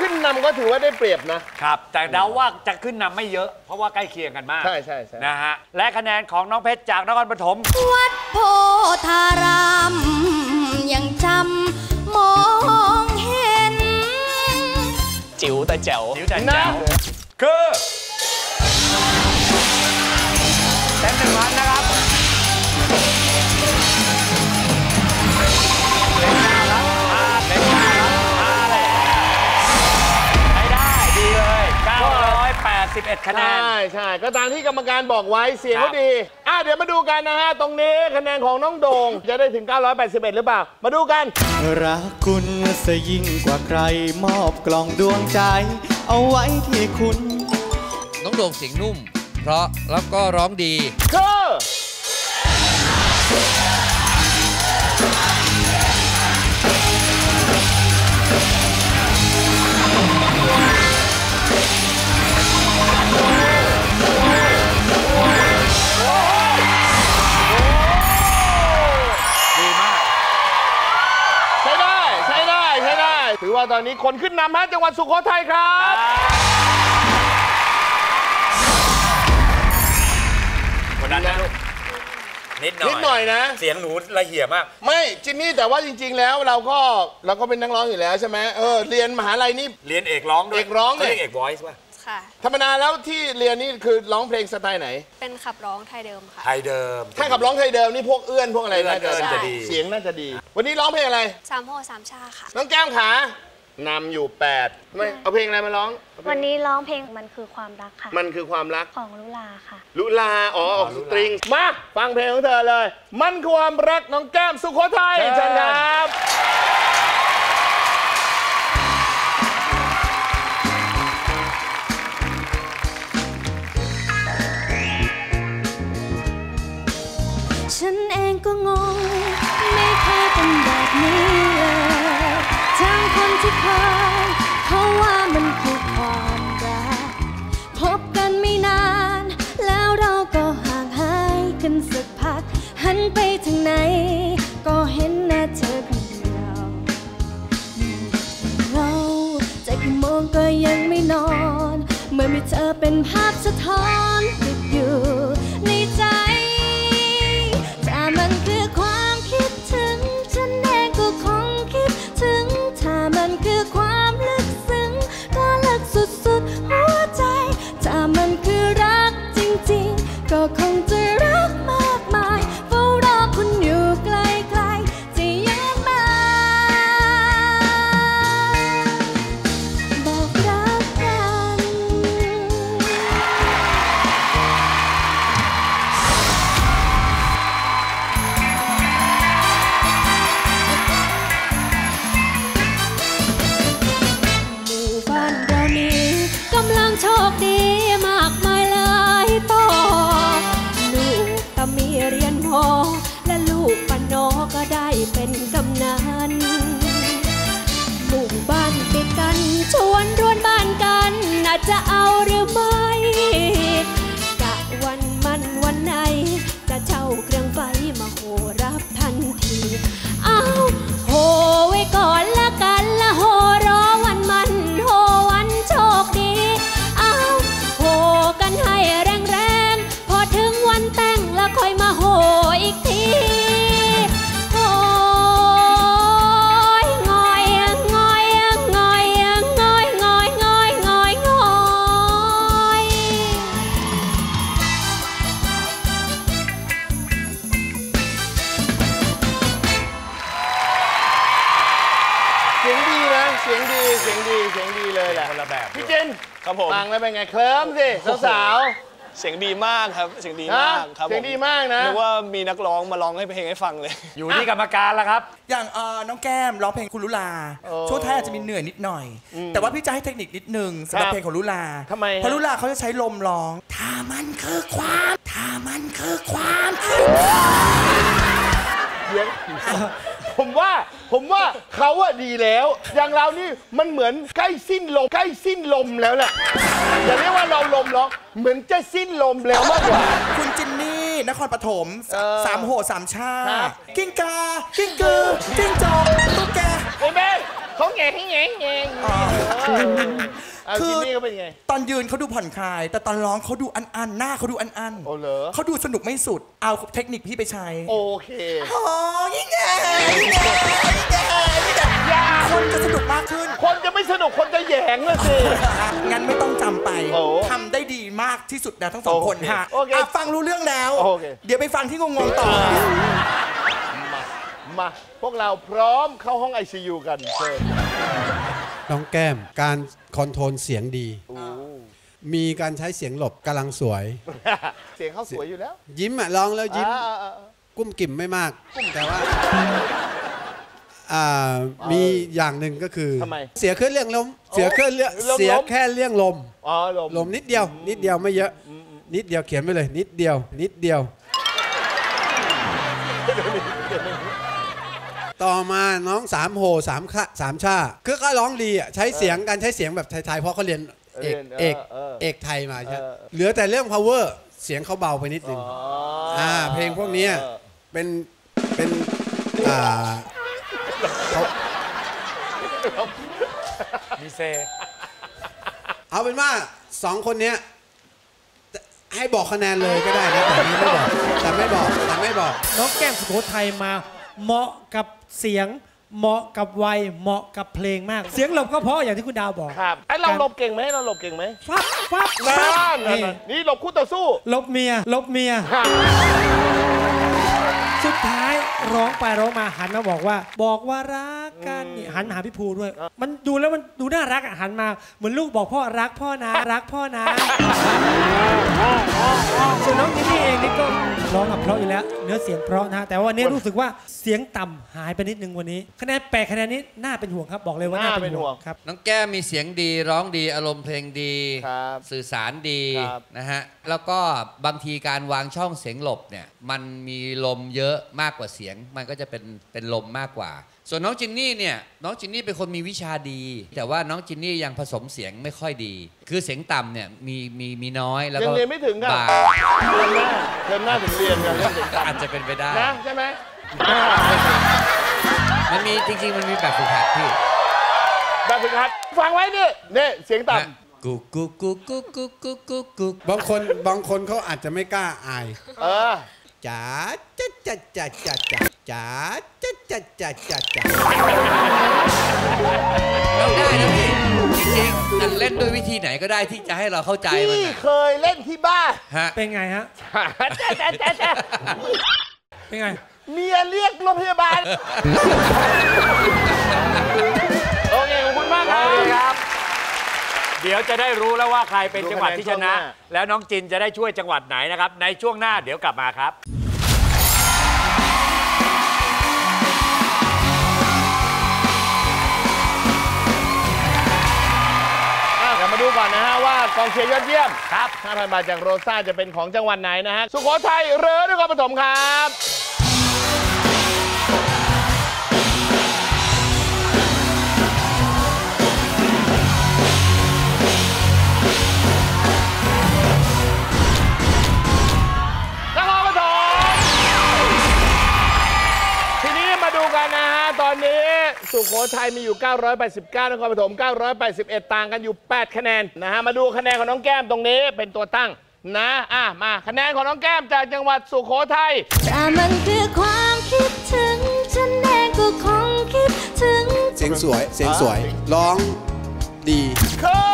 ขึ้นนำก็ถือว่าได้เปรียบนะ ครับ แต่เดาว่าจะขึ้นนำไม่เยอะ เพราะว่าใกล้เคียงกันมากใช่ใช่ใช่ นะฮะ และคะแนนของน้องเพชรจากนครปฐม วัดโพธารามยังจำมองเห็น จิ๋วแต่แจ๋วนิ้วแต่แจ๋ว คือ 981คะแนนใช่ใช่ก็ตามที่กรรมการบอกไว้เสียงครัเขาบดี อะเดี๋ยวมาดูกันนะฮะ ตรงนี้คะแนนของน้องโดง จะได้ถึง 981 หรือเปล่า มาดูกัน รักคุณซะยิ่งกว่าใครมอบกล่องดวงใจ เอาไว้ที่คุณ น้องโด่งเสียงนุ่ม เพราะแล้วก็ร้องดี คือ ตอนนี้คนขึ้นนำฮะจังหวัดสุโขทัยครับ คนนั้นนะนิดหน่อยนิดหน่อยนะ เสียงหนูละเหี่ยมาก ไม่จิมมี่แต่ว่าจริง ๆ แล้วเราก็เราก็เป็นนักร้องอยู่แล้วใช่ไหมเออเรียนมหาลัยนี่ เรียนเอกร้องด้วยเอกร้องเนี่ยเขาเรียกเอก voice ป่ะค่ะ ธรรมดาแล้วที่เรียนนี่คือร้องเพลงสไตล์ไหน เป็นขับร้องไทยเดิมค่ะ ไทยเดิม ถ้าขับร้องไทยเดิมนี่พวกเอื้อนพวกอะไรเอื้อนน่าจะเอื้อนจะดี เสียงน่าจะดี วันนี้ร้องเพลงอะไร สามโพสามชาค่ะ น้องแก้มขา นำอยู่8ไม่เอาเพลงอะไรมาร้องวันนี้ร้องเพลงมันคือความรักค่ะ มันคือความรัก ของลุลาค่ะ ลุลา อ๋อออกสตริง มา ฟังเพลงของเธอเลย มันคือความรักน้องแก้มสุโขทัยเชิญเชิญครับ เมื่อมีเธอเป็นภาพสะท้อน our mind. ลยแหละคนละแบบพี่เจนครับผมฟังแล้วเป็นไงเคลิ้มสิสาวเสียงดีมากครับ เสียงดีๆนะมากครับเสียงดีมากนะนึกว่ามีนักร้องมาร้องให้เพลงให้ฟังเลย อยู่ที่กรรมการแล้วครับ อย่างเอ่อน้องแก้มร้องเพลงคุณลุลาโอ้ช่วงท้ายอาจจะมีเหนื่อยนิดหน่อย แต่ว่าพี่จะให้เทคนิคนิดนึงสำหรับครับเพลงของลุลาทำไมฮะเพราะลุลาเขาจะใช้ลมร้อง ถ้ามันคือความ ถ้ามันคือความเสียงผมว่า ผมว่าเขาอะดีแล้ว อย่างเรานี่มันเหมือนใกล้สิ้นลม ใกล้สิ้นลมแล้วแหละอย่าเรียกว่าเราลมหรอกเหมือนจะสิ้นลมแล้วมากกว่า คุณจินนี่ นครปฐมเออสามโหดสามชาครับ กิ้งกา กิ้งกือกิ้งจอกตุ๊กแกเห็นไหมเขาแงงแงงแงงเอา คืจิอนนี่เขาเป็นไง ตอนยืนเขาดูผ่อนคลาย แต่ตอนร้องเขาดูอันๆหน้าเขาดูอันโอ้เหรอๆเขาดูสนุกไม่สุด เอาเทคนิคพี่ไปใช้โอเค โอ้ยงไงยิ่งไงยิ่งไงยิ่งไงคนจะสนุกมากขึ้น คนจะไม่สนุกคนจะแหยงเลยสิ งั้นไม่ต้องจำไปโอ้ทำได้ดีมากที่สุดนะทั้งสองคนโอเคฮะโอเคอะฟังรู้เรื่องแล้ว โอเค เดี๋ยวไปฟังที่งงๆต่อ มา มา พวกเราพร้อมเข้าห้องไอซียูกันเชิญ น้องแก้ม การคอนโทรลเสียงดี มีการใช้เสียงหลบกำลังสวย เสียงเขาสวยอยู่แล้ว ยิ้มอะร้องแล้วยิ้ม อ่าอ่าอ่า กุ้มกิ่มไม่มาก แต่ว่าอ่ามีอย่างหนึ่งก็คือ ทำไมเสียแค่เรื่องลม เสียแค่เรื่องลม เสียแค่เรื่องลม อ๋อลม ลมนิดเดียว นิดเดียวไม่เยอะ นิดเดียวเขียนไปเลย นิดเดียว นิดเดียว ต่อมาน้องสามโหสามขะสามชาคือก็ร้องดีอะใช้เสียงการใช้เสียงแบบไทยๆเพราะเขาเรียนเอกเรียนเอกเออเออเอกไทยมาใช่เออเหลือแต่เรื่อง power เสียงเขาเบาไปนิดนึงอ่าเพลงพวกเนี้ยเออเป็นเป็นอ่าเขามีเซเอาเป็นว่าสองคนเนี้ยให้บอกคะแนนเลยก็ได้นะแต่ไม่บอกแต่ไม่บอกแต่ไม่บอก น้องแก้มสุโขทัยมา เหมาะกับเสียง เหมาะกับวัยเหมาะกับเพลงมาก เสียงหลบก็เพราะอย่างที่คุณดาวบอกครับไอเราหลบเก่งไหมเราหลบเก่งไหมฟับฟับนั่ฟับนนั่นนี่นั่นนี่หลบคู่ต่อสู้หลบเมียหลบเมียสุดท้าย ร้องไปร้องมาหันมาบอกว่า บอกว่ารักกันนี่หันมาหาพี่ภูด้วย มันดูแล้วมันดูน่ารักอะหันมา เหมือนลูกบอกพ่อรักพ่อนะรักพ่อนะส่วนน้องจินนี่เองนี่ก็ร้องกับเพราะอยู่แล้ว เนื้อเสียงเพราะนะแต่ว่าวันนี้รู้สึกว่าเสียงต่ำหายไปนิดนึงวันนี้คะแนนแปดคะแนนนี้น่าเป็นห่วงครับบอกเลยว่าน่าน่าเป็เป็นนห่ห่ววงงครับ น้องแก้มมีเสียงดีร้องดีอารมณ์เพลงดี ครับสื่อสารดีครับ นะฮะแล้วก็บางทีการวางช่องเสียงหลบเนี่ยมันมีลมเยอะมากกว่าเสียงมันก็จะเป็นเป็นลมมากกว่า ส่วนน้องจินนี่เนี่ยน้องจินนี่เป็นคนมีวิชาดี แต่ว่าน้องจินนี่ยังผสมเสียงไม่ค่อยดี คือเสียงต่ำเนี่ยมีมีมีน้อยแล้วยัก็งเรียนไม่ถึงครับบางเรียนหน้าเรียนหน้าถึงเรียนกันเรื่องเสียงก็ต่ำอาจจะเป็นไปได้นะใช่ไหมมันมีจริง ๆ มันมีแบบฝึกหัดพี่แบบฝึกหัดฟังไว้นี่นี่เสียงต่กุกกุกกุกกุกกุกกุกกุกกุกบางคนบางคนเขาอาจจะไม่กล้าอายำเออ จ๋าจ๊ะจ๊ะจ๊ะจ๊ะจ๊ะจ๋าจ๊ะจ๊ะจ๊ะจ๊ะจ๊ะเราได้นะพี่จริงๆแต่เล่นด้วยวิธีไหนก็ได้ที่จะให้เราเข้าใจมันพี่น่ะเคยเล่นที่บ้านฮะเป็นไงฮะ จ๊ะจ๊ะจ๊ะจ๊ะเป็นไง เมียเรียกรถพยาบาล โอเคขอบคุณมากครับ เคครับเดี๋ยวจะได้รู้แล้วว่าใครเป็นดูจังหวัดที่ชนะคะแนนช่วงหน้าแล้วน้องจินจะได้ช่วยจังหวัดไหนนะครับ ในช่วงหน้าเดี๋ยวกลับมาครับอะเดี๋ยวมาดูก่อนนะฮะว่ากองเชียร์ยอดเยี่ยมครับ5,000บาทจากโรซ่าจะเป็นของจังหวัดไหนนะฮะ สุโขทัยหรือนครปฐมครับ โขทัยมีอยู่ 989 นครปฐม 981 ต่างกันอยู่ 8 คะแนนนะฮะ มาดูคะแนนของน้องแก้มตรงนี้เป็นตัวตั้งนะ อะ มาคะแนนของน้องแก้มจากจังหวัดสุโขทัยแต่มันคือความคิดถึงฉันเองก็คงคิดถึง เสียงสวย เสียงสวย ร้องดี คือ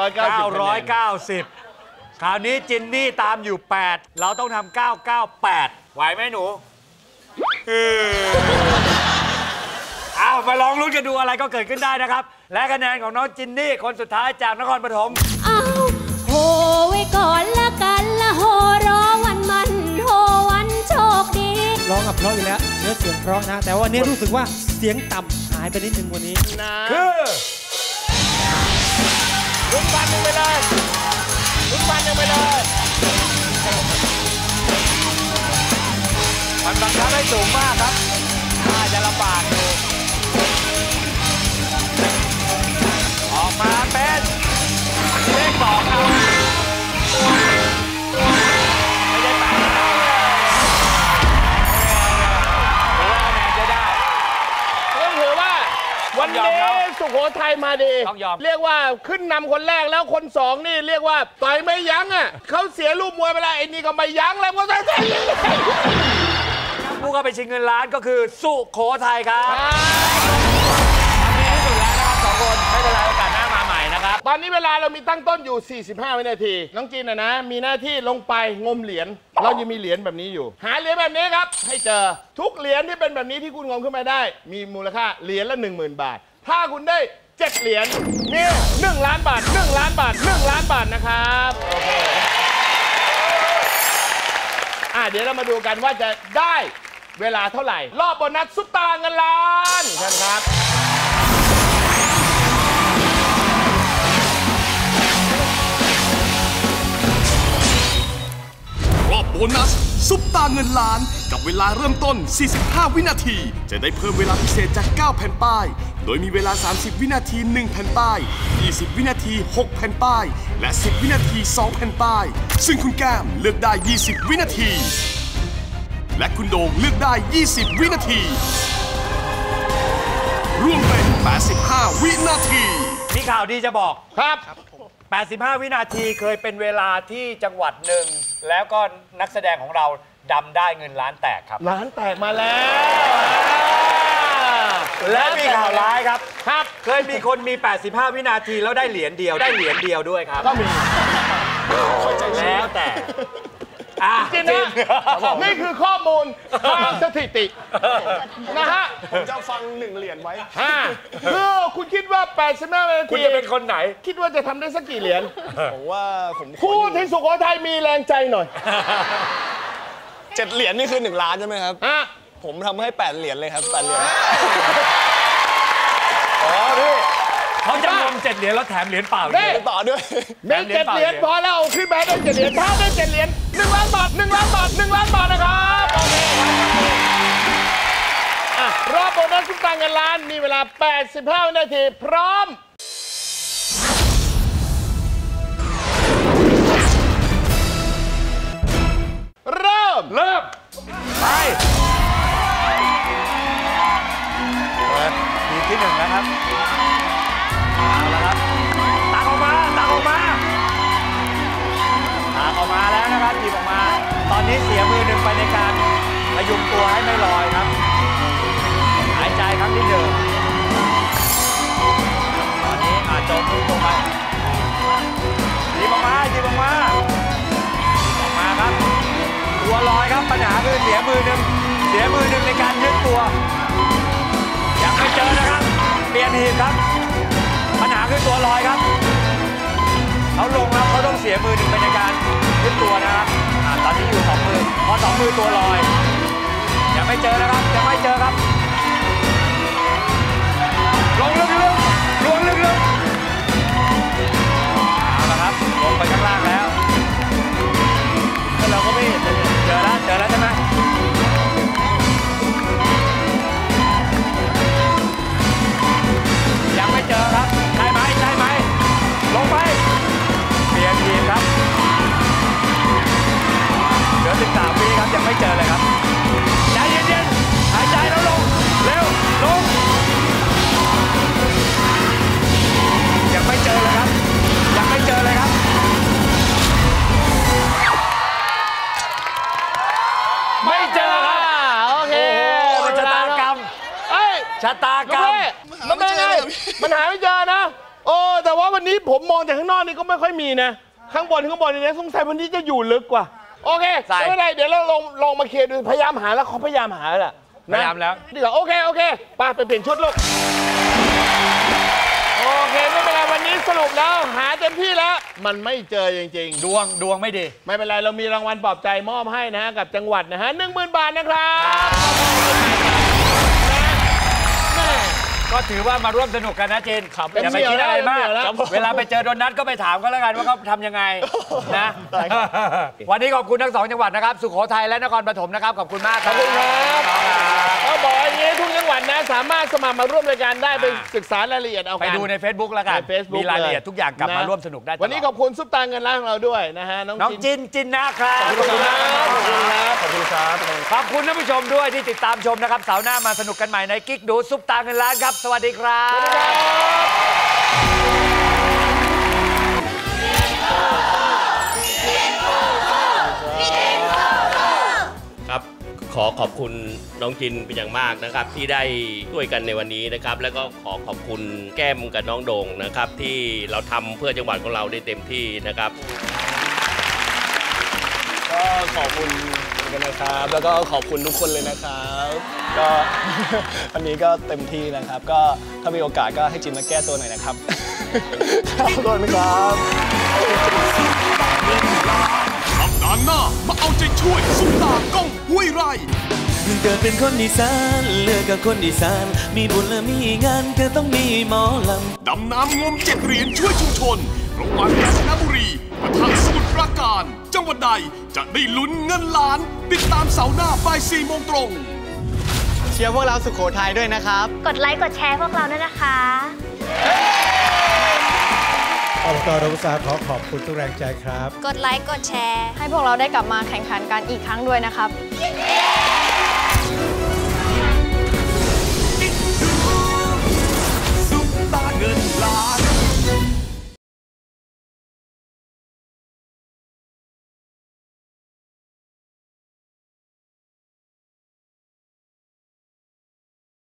990 990 คราวนี้จินนี่ตามอยู่ 8 เราต้องทำ998 ไหวไหมหนูเออเอามาลองลุ้นกันดูอะไรก็เกิดขึ้นได้นะครับ และคะแนนของน้องจินนี่คนสุดท้ายจากนครปฐมอ้าวโหไว้ก่อนละกันละโหรอวันมันโหวันโชคดีร้องกับเพราะอยู่แล้วเนื้อเสียงเพราะนะ แต่ว่าวันนี้รู้สึกว่าเสียงต่ำหายไปนิดนึงวันนี้นะคือ ลุกนฟันหนึ่งไปเลยลุกนฟันหนึ่งไปเลยมันบังคับให้สูงมากครับน่าจะลำบาก ต้องยนี้อมครับสุโขทัยมาดีต้องยอม เรียกว่าขึ้นนำคนแรกแล้วคนสองนี่เรียกว่าต่อยไม่ยั้งอะเขาเสียรูปมวยไปแล้วไอ้นี่ก็ไม่ยั้งแล้วก็ใส่ผู้เข้าไปชิงเงินล้านก็คือสุโขทัยครับทำดีที่สุดแล้วนะครับสองคนไม่เป็นไร ตอนนี้เวลาเรามีตั้งต้นอยู่ 45 วินาที น้องจีนนะนะ มีหน้าที่ลงไปงมเหรียญ เรายังมีเหรียญแบบนี้อยู่ หาเหรียญแบบนี้ครับ ให้เจอ ทุกเหรียญที่เป็นแบบนี้ที่คุณงมขึ้นมาได้ มีมูลค่าเหรียญละ 10,000 บาท ถ้าคุณได้ 7 เหรียญนี่1ล้านบาท 1 ล้านบาท 1 ล้านบาทนะครับโอเคอะเดี๋ยวเรามาดูกันว่าจะได้เวลาเท่าไหร่ รอบโบนัสซุปตาเงินล้านเชิญครับ นัส ซุปตาเงินล้าน กับเวลาเริ่มต้น 45 วินาที จะได้เพิ่มเวลาพิเศษจาก 9 แผ่นป้าย โดยมีเวลา 30 วินาที 1 แผ่นป้าย 20 วินาที 6 แผ่นป้าย และ 10 วินาที 2 แผ่นป้าย ซึ่งคุณแก้มเลือกได้ 20 วินาที และคุณโดงเลือกได้ 20 วินาทีรวมเป็น 85 วินาที มีข่าวดีจะบอกครับ 85 วินาทีเคยเป็นเวลาที่จังหวัดหนึ่ง แล้วก็นักแสดงของเราดำได้เงินล้านแตกครับล้านแตกมาแล้ว และมีข่าวร้ายครับ ครับ เคยมีคนมี 85 วินาทีแล้วได้เหรียญเดียวได้เหรียญเดียวด้วยครับ ก็มี แล้วแต่อะ จริงนะนี่คือข้อมูลทางสถิตินะฮะผมจะฟังหนึ่งเหรียญไว้ฮะคือคุณคิดว่า85นาคุณทีจะเป็นคนไหน คิดว่าจะทำได้สักกี่เหรียญผมว่าผมขอพูดให้สุโขทัยมีแรงใจหน่อยเจ็ดเหรียญนี่คือหนึ่งล้านใช่ไหมครับฮะผมทำให้แปดเหรียญเลยครับแปดเหรียญอ๋อพี่เขาจะงมเจ็ดเหรียญแล้วแถมเหรียญเปล่าอีกนี่ต่อด้วยมีเจ็ดเหรียญพอแล้วเอาขึ้นมาได้เจ็ดเหรียญถ้าได้เจ็ดเหรียญหนึ่ง ล้านบาทหนึ่งล้านบาทหนึ่งล้านบาทนะครับโอเคครับอะรอบโบนัสทุกตังเงินล้านมีเวลา 85วินาที พร้อม เริ่ม เริ่ม ไปเปิดทีที่หนึ่งนะครับ เอาละครับ ตักออกมา ตักออกมา ตักออกมาแล้วนะครับหยิบออกมา ตอนนี้เสียมือหนึ่งไปในการพยุงตัวให้ไม่ลอยครับ หายใจครั้งที่หนึ่งตอนนี้อาจจมมือลงไปหยิบออกมาหยิบออกมาออกมาครับตัวลอยครับปัญหาคือเสียมือหนึ่งเสียมือหนึ่งในการยึดตัวยังไม่เจอนะครับ เปลี่ยนหีบครับ ปัญหาคือตัวลอยครับ เขาลงแล้วเขาต้องเสียมือหนึ่งไปในการยึดตัวนะครับอ่าตอนนี้อยู่สองมือพอสองมือตัวลอยยังไม่เจอนะครับยังไม่เจอครับลงลึกๆลวงลึกๆ ชะตากรรมมันเป็นไงมันหาไม่เจอนะโอ้แต่ว่าวันนี้ผมมองจากข้างนอกนี่ก็ไม่ค่อยมีนะ ข้างบนข้างบนนี่นะสงสัยวันนี้จะอยู่ลึกกว่า โอเคใส่ไม่เป็นไรเดี๋ยวเราลองลองมาเคลียร์ดูพยายามหาแล้วเขาพยายามหาแหละนะพยายามแล้วดีกว่าโอเคโอเคไปไปเปลี่ยนชุดลูกโอเคไม่เป็นไรวันนี้สรุปแล้วหาเต็มที่แล้ว มันไม่เจอจริงดวงดวงไม่ดีๆไม่เป็นไรเรามีรางวัลปลอบใจมอบให้นะฮะกับจังหวัดนะฮะหนึ่งหมื่นบาทนะครับแม่ ก็ถือว่ามาร่วมสนุกกันนะจินครับอย่าไปคิดอะไรมากเต็มที่แล้วเวลาไปเจอโดนัทก็ไปถามเขาแล้วกันว่าเขาทำยังไงนะ วันนี้ขอบคุณทั้งสองจังหวัดนะครับ สุโขทัยและนครปฐมนะครับ ขอบคุณมากขอบคุณครับเขาบอกอย่างนี้ทุกจังหวัดนะ สามารถสมัครมาร่วมรายการได้ไปศึกษารายละเอียดเอาไปกันดูใน Facebook แล้วกัน ใน Facebook มีรายละเอียดทุกอย่างกลับมาะร่วมสนุกได้ตลอดวันนี้ขอบคุณซุปตาเงินล้านของเราด้วยนะฮะน้องน้องจินจินจินนะครับ ขอบคุณครับข อบคุณครับขอบคุณครับ ขอบคุณท่านผู้ชมด้วยที่ติดตามชมนะครับเสาร์หน้ามาสนุกกันใหม่ในกิ๊กดูซุปตาเงินล้านครับ สวัสดีครับครับขอขอบคุณน้องจินเป็นอย่างมากนะครับ ที่ได้ช่วยกันในวันนี้นะครับ แล้วก็ขอขอบคุณแก้มกับน้องโด่งนะครับ ที่เราทำเพื่อจังหวัดของเราได้เต็มที่นะครับ ก็ขอบคุณ กันนะครับ แล้วก็ขอบคุณทุกคนเลยนะครับ ก็วันนี้ก็เต็มที่นะครับ ก็ถ้ามีโอกาสก็ให้จินมาแก้ตัวหน่อยนะครับขอบคุณครับสัปดาห์หน้ามาเอาใจช่วยซุปตากล้องห้วยไร่เกิดเป็นคนอีสานเลือกกับคนอีสาน มีบุญและมีงานก็ต้องมีหมอลำ ดำน้ำงมเจ็ดเหรียญช่วยชุมชนระหว่างกาญจนบุรีปะทะสมุทรปราการ จังหวัดใด จะได้ลุ้นเงินล้าน ติดตามเสาร์หน้าบ่ายสี่โมงตรง เชียร์พวกเราสุโขทัยด้วยนะครับ กดไลค์ กดแชร์พวกเราด้วยนะคะอบตดงสาขอขอบคุณทุกแรงใจครับ กดไลค์ กดแชร์ ให้พวกเราได้กลับมาแข่งขันกันอีกครั้งด้วยนะครับเย้